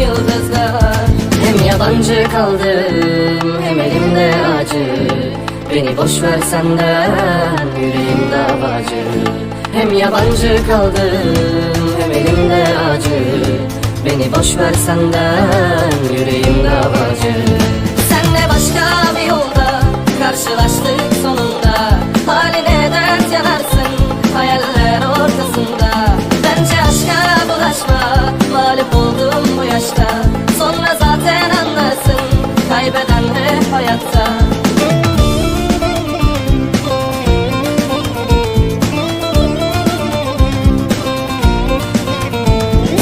Yıldızlar. Hem yabancı kaldım hem elimde acı. Beni boş ver senden yüreğim davacı. Hem yabancı kaldım hem elimde acı. Beni boş ver senden yüreğim davacı. Senle başka bir yolda karşılaştık sonunda hayatta.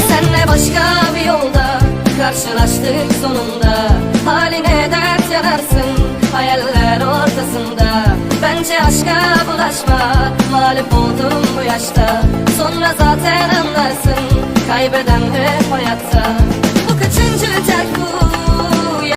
Senle başka bir yolda karşılaştık sonunda. Haline dert yanarsın hayaller ortasında. Bence aşka bulaşma mağlup oldum bu yaşta. Sonra zaten anlarsın kaybeden hep hayatta